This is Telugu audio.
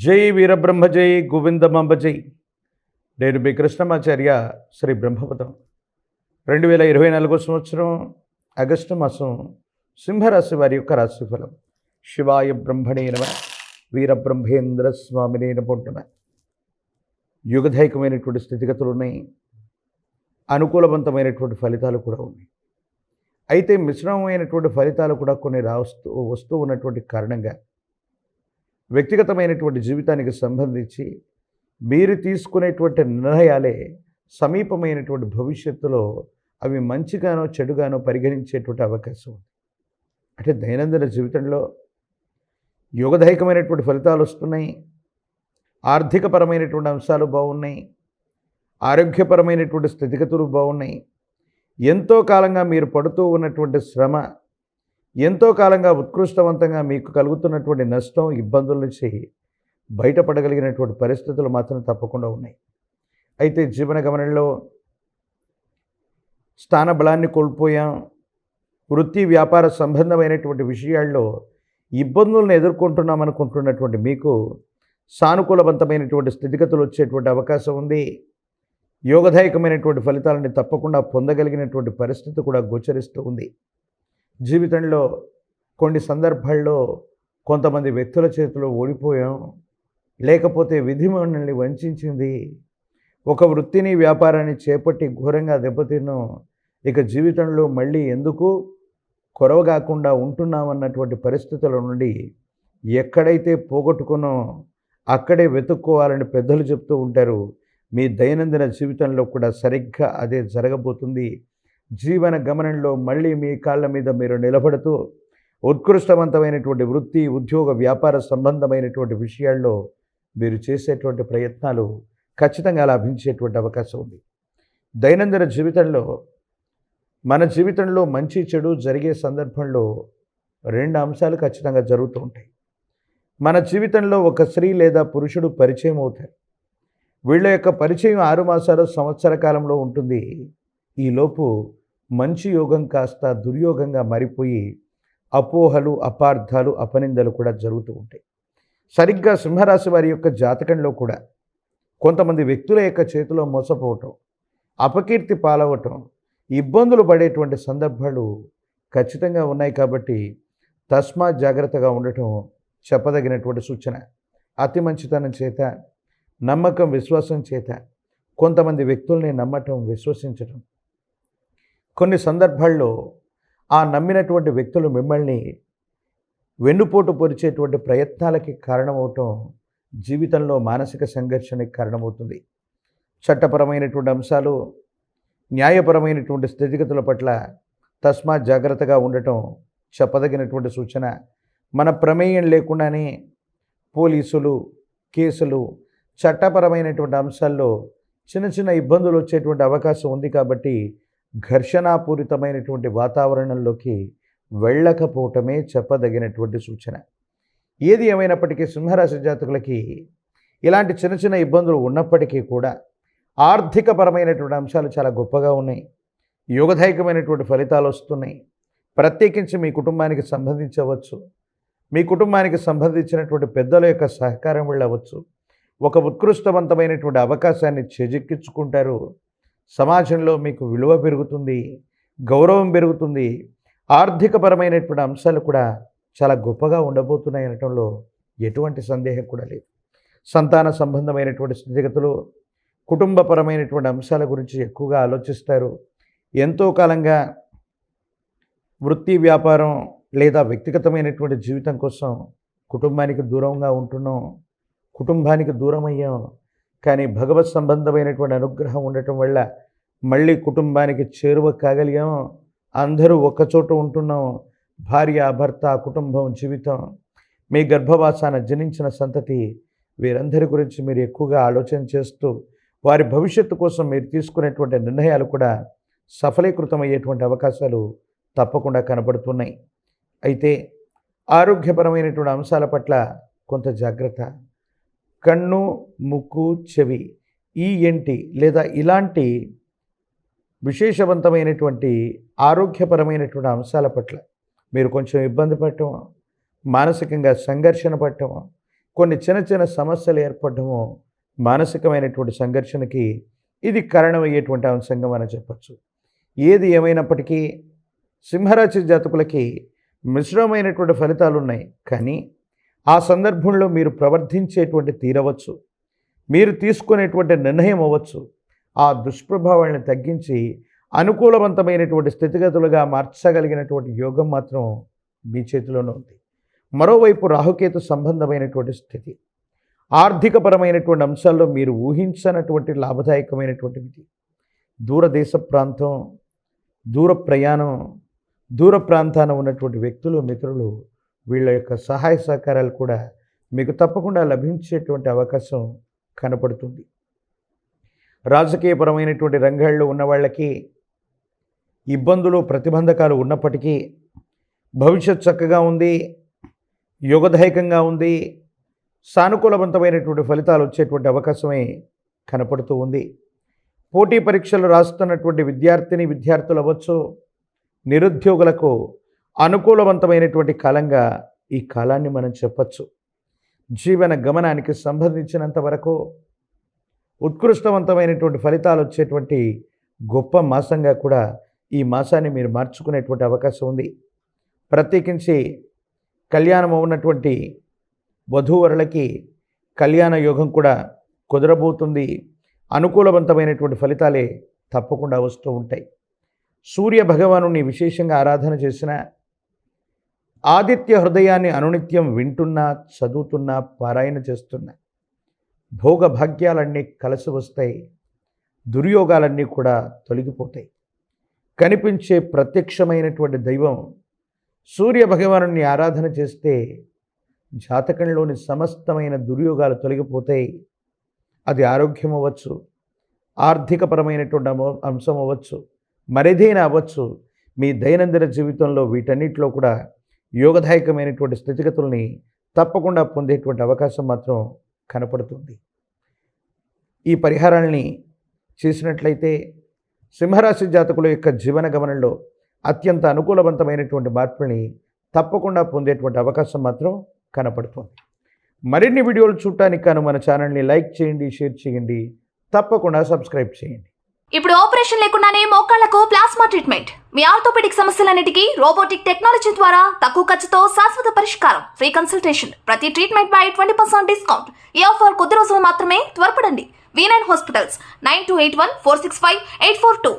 జై వీరబ్రహ్మ జై గోవిందమంబ జై. నేను మీ కృష్ణమాచార్య శ్రీ బ్రహ్మపదం. రెండు వేల ఇరవై నాలుగో సంవత్సరం ఆగస్టు మాసం సింహరాశి వారి యొక్క రాశిఫలం. శివాయ బ్రహ్మణే నమ వీరబ్రహ్మేంద్ర స్వామినే నమోంటుమ యుగధైకమైనటువంటి స్థితిగతులు ఉన్నాయి. అనుకూలవంతమైనటువంటి ఫలితాలు కూడా ఉన్నాయి. అయితే మిశ్రమమైనటువంటి ఫలితాలు కూడా కొన్ని రాస్తూ వస్తూ ఉన్నటువంటి కారణంగా వ్యక్తిగతమైనటువంటి జీవితానికి సంబంధించి మీరు తీసుకునేటువంటి నిర్ణయాలే సమీపమైనటువంటి భవిష్యత్తులో అవి మంచిగానో చెడుగానో పరిగణించేటువంటి అవకాశం ఉంది. అంటే దైనందిన జీవితంలో యోగదాయకమైనటువంటి ఫలితాలు వస్తున్నాయి. ఆర్థికపరమైనటువంటి అంశాలు బాగున్నాయి. ఆరోగ్యపరమైనటువంటి స్థితిగతులు బాగున్నాయి. ఎంతో కాలంగా మీరు పడుతూ ఉన్నటువంటి శ్రమ ఎంతో కాలంగా ఉత్కృష్టవంతంగా మీకు కలుగుతున్నటువంటి నష్టం ఇబ్బందుల నుంచి బయటపడగలిగినటువంటి పరిస్థితులు మాత్రం తప్పకుండా ఉన్నాయి. అయితే జీవన గమనంలో స్థాన బలాన్ని కోల్పోయాం. వృత్తి వ్యాపార సంబంధమైనటువంటి విషయాల్లో ఇబ్బందులను ఎదుర్కొంటున్నాం అనుకుంటున్నటువంటి మీకు సానుకూలవంతమైనటువంటి స్థితిగతులు వచ్చేటువంటి అవకాశం ఉంది. యోగదాయకమైనటువంటి ఫలితాలని తప్పకుండా పొందగలిగినటువంటి పరిస్థితి కూడా గోచరిస్తూ ఉంది. జీవితంలో కొన్ని సందర్భాల్లో కొంతమంది వ్యక్తుల చేతిలో ఓడిపోయాం. లేకపోతే విధి మనల్ని వంచింది ఒక వృత్తిని వ్యాపారాన్ని చేపట్టి ఘోరంగా దెబ్బతిన్నాం. ఇక జీవితంలో మళ్ళీ ఎందుకు కొరవగాకుండా ఉంటున్నామన్నటువంటి పరిస్థితుల నుండి ఎక్కడైతే పోగొట్టుకునో అక్కడే వెతుక్కోవాలని పెద్దలు చెప్తూ ఉంటారు. మీ దైనందిన జీవితంలో కూడా సరిగ్గా అదే జరగబోతుంది. జీవన గమనంలో మళ్ళీ మీ కాళ్ళ మీద మీరు నిలబడుతూ ఉత్కృష్టవంతమైనటువంటి వృత్తి ఉద్యోగ వ్యాపార సంబంధమైనటువంటి విషయాల్లో మీరు చేసేటువంటి ప్రయత్నాలు ఖచ్చితంగా లాభించేటువంటి అవకాశం ఉంది. దైనందిన జీవితంలో మన జీవితంలో మంచి చెడు జరిగే సందర్భంలో రెండు అంశాలు ఖచ్చితంగా జరుగుతూ ఉంటాయి. మన జీవితంలో ఒక స్త్రీ లేదా పురుషుడు పరిచయం అవుతారు. వీళ్ళ యొక్క పరిచయం ఆరు మాసాలు సంవత్సర కాలంలో ఉంటుంది. ఈలోపు మంచి యోగం కాస్త దుర్యోగంగా మారిపోయి అపోహలు అపార్థాలు అపనిందలు కూడా జరుగుతూ ఉంటాయి. సరిగ్గా సింహరాశి వారి యొక్క జాతకంలో కూడా కొంతమంది వ్యక్తుల యొక్క చేతిలో మోసపోవటం అపకీర్తి పాలవటం ఇబ్బందులు పడేటువంటి సందర్భాలు ఖచ్చితంగా ఉన్నాయి కాబట్టి తస్మా జాగ్రత్తగా ఉండటం చెప్పదగినటువంటి సూచన. అతి మంచితనం చేత నమ్మకం విశ్వాసం చేత కొంతమంది వ్యక్తుల్ని నమ్మటం విశ్వసించటం కొన్ని సందర్భాల్లో ఆ నమ్మినటువంటి వ్యక్తులు మిమ్మల్ని వెన్నుపోటు పొరిచేటువంటి ప్రయత్నాలకి కారణమవటం జీవితంలో మానసిక సంఘర్షణకి కారణమవుతుంది. చట్టపరమైనటువంటి అంశాలు న్యాయపరమైనటువంటి స్థితిగతుల పట్ల తస్మా జాగ్రత్తగా ఉండటం చెప్పదగినటువంటి సూచన. మన ప్రమేయం లేకుండానే పోలీసులు కేసులు చట్టపరమైనటువంటి అంశాల్లో చిన్న చిన్న ఇబ్బందులు వచ్చేటువంటి అవకాశం ఉంది కాబట్టి ఘర్షణాపూరితమైనటువంటి వాతావరణంలోకి వెళ్ళకపోవటమే చెప్పదగినటువంటి సూచన. ఏది ఏమైనప్పటికీ సింహరాశి జాతకులకి ఇలాంటి చిన్న చిన్న ఇబ్బందులు ఉన్నప్పటికీ కూడా ఆర్థికపరమైనటువంటి అంశాలు చాలా గొప్పగా ఉన్నాయి. యోగదాయకమైనటువంటి ఫలితాలు వస్తున్నాయి. ప్రత్యేకించి మీ కుటుంబానికి సంబంధించవచ్చు. మీ కుటుంబానికి సంబంధించినటువంటి పెద్దల యొక్క సహకారం వెళ్ళవచ్చు. ఒక ఉత్కృష్టవంతమైనటువంటి అవకాశాన్ని చేజిక్కించుకుంటారు. సమాజంలో మీకు విలువ పెరుగుతుంది గౌరవం పెరుగుతుంది ఆర్థికపరమైనటువంటి అంశాలు కూడా చాలా గొప్పగా ఉండబోతున్నాయి అనటంలో ఎటువంటి సందేహం కూడా లేదు. సంతాన సంబంధమైనటువంటి స్థితిగతులు కుటుంబపరమైనటువంటి అంశాల గురించి ఎక్కువగా ఆలోచిస్తారు. ఎంతో కాలంగా వృత్తి వ్యాపారం లేదా వ్యక్తిగతమైనటువంటి జీవితం కోసం కుటుంబానికి దూరంగా ఉంటున్నాం కుటుంబానికి దూరం అయ్యాం కానీ భగవత్ సంబంధమైనటువంటి అనుగ్రహం ఉండటం వల్ల మళ్ళీ కుటుంబానికి చేరువ కాగలిగాము అందరూ ఒక్కచోట ఉంటున్నాం. భార్య భర్త కుటుంబం జీవితం. మీ గర్భవాసాన జనించిన సంతతి వీరందరి గురించి మీరు ఎక్కువగా ఆలోచన చేస్తూ వారి భవిష్యత్తు కోసం మీరు తీసుకునేటువంటి నిర్ణయాలు కూడా సఫలీకృతమయ్యేటువంటి అవకాశాలు తప్పకుండా కనబడుతున్నాయి. అయితే ఆరోగ్యపరమైనటువంటి అంశాల పట్ల కొంత జాగ్రత్త. కన్ను ముక్కు చెవి ఈ ఎంటి లేదా ఇలాంటి విశేషవంతమైనటువంటి ఆరోగ్యపరమైనటువంటి అంశాల పట్ల మీరు కొంచెం ఇబ్బంది పడటం మానసికంగా సంఘర్షణ పడటము కొన్ని చిన్న చిన్న సమస్యలు ఏర్పడము మానసికమైనటువంటి సంఘర్షణకి ఇది కారణమయ్యేటువంటి అంశంగా మనం చెప్పచ్చు. ఏది ఏమైనప్పటికీ సింహరాశి జాతకులకి మిశ్రమైనటువంటి ఫలితాలు ఉన్నాయి కానీ ఆ సందర్భంలో మీరు ప్రవర్తించేటువంటి తీరవచ్చు. మీరు తీసుకునేటువంటి నిర్ణయం అవ్వచ్చు. ఆ దుష్ప్రభావాలను తగ్గించి అనుకూలవంతమైనటువంటి స్థితిగతులుగా మార్చగలిగినటువంటి యోగం మాత్రం మీ చేతిలోనే ఉంది. మరోవైపు రాహుకేతు సంబంధమైనటువంటి స్థితి. ఆర్థికపరమైనటువంటి అంశాల్లో మీరు ఊహించనటువంటి లాభదాయకమైనటువంటిది దూరదేశ ప్రాంతం దూర ప్రయాణం దూర ప్రాంతాన ఉన్నటువంటి వ్యక్తులు మిత్రులు వీళ్ళ యొక్క సహాయ సహకారాలు కూడా మీకు తప్పకుండా లభించేటువంటి అవకాశం కనపడుతుంది. రాజకీయపరమైనటువంటి రంగాల్లో ఉన్న వాళ్ళకి ఇబ్బందులు ప్రతిబంధకాలు ఉన్నప్పటికీ భవిష్యత్ చక్కగా ఉంది యోగదాయకంగా ఉంది సానుకూలవంతమైనటువంటి ఫలితాలు వచ్చేటువంటి అవకాశమే కనపడుతూ ఉంది. పోటీ పరీక్షలు రాస్తున్నటువంటి విద్యార్థిని విద్యార్థులు అవ్వచ్చు నిరుద్యోగులకు అనుకూలవంతమైనటువంటి కాలంగా ఈ కాలాన్ని మనం చెప్పచ్చు. జీవన గమనానికి సంబంధించినంత వరకు ఉత్కృష్టవంతమైనటువంటి ఫలితాలు వచ్చేటువంటి గొప్ప మాసంగా కూడా ఈ మాసాన్ని మీరు మార్చుకునేటువంటి అవకాశం ఉంది. ప్రత్యేకించి కళ్యాణం ఉన్నటువంటి వధూవరులకి కళ్యాణ యోగం కూడా కుదరబోతుంది. అనుకూలవంతమైనటువంటి ఫలితాలే తప్పకుండా వస్తూ ఉంటాయి. సూర్య భగవాను విశేషంగా ఆరాధన చేసిన ఆదిత్య హృదయాన్ని అనునిత్యం వింటున్నా చదువుతున్నా పారాయణ చేస్తున్నా. భోగభాగ్యాలన్నీ కలిసి వస్తాయి. దుర్యోగాలన్నీ కూడా తొలగిపోతాయి. కనిపించే ప్రత్యక్షమైనటువంటి దైవం సూర్య భగవాను ఆరాధన చేస్తే జాతకంలోని సమస్తమైన దుర్యోగాలు తొలగిపోతాయి. అది ఆరోగ్యం అవ్వచ్చు. ఆర్థికపరమైనటువంటి అంశం అవ్వచ్చు. మరేదైనా అవ్వచ్చు. మీ దైనందిన జీవితంలో వీటన్నిటిలో కూడా యోగదాయకమైనటువంటి స్థితిగతుల్ని తప్పకుండా పొందేటువంటి అవకాశం మాత్రం కనపడుతుంది. ఈ పరిహారాల్ని చేసినట్లయితే సింహరాశి జాతకుల యొక్క జీవన గమనంలో అత్యంత అనుకూలవంతమైనటువంటి మార్పుల్ని తప్పకుండా పొందేటువంటి అవకాశం మాత్రం కనపడుతుంది. మరిన్ని వీడియోలు చూడటానికి కాను మన ఛానల్ని లైక్ చేయండి షేర్ చేయండి తప్పకుండా సబ్స్క్రైబ్ చేయండి. ఇప్పుడు ఆపరేషన్ లేకుండానే మోకాళ్ళకు ప్లాస్మా ట్రీట్మెంట్. మీ ఆర్థోపెడిక్ సమస్యలన్నిటికీ రోబోటిక్ టెక్నాలజీ ద్వారా తక్కువ ఖర్చుతో శాశ్వత పరిష్కారం. Free consultation. ప్రతి ట్రీట్మెంట్ పై ట్వంటీ పర్సెంట్ డిస్కౌంట్. ఈ ఆఫర్ కొద్ది రోజులు మాత్రమే త్వరపడండి. V nine hospitals nine two eight one four six five eight four two.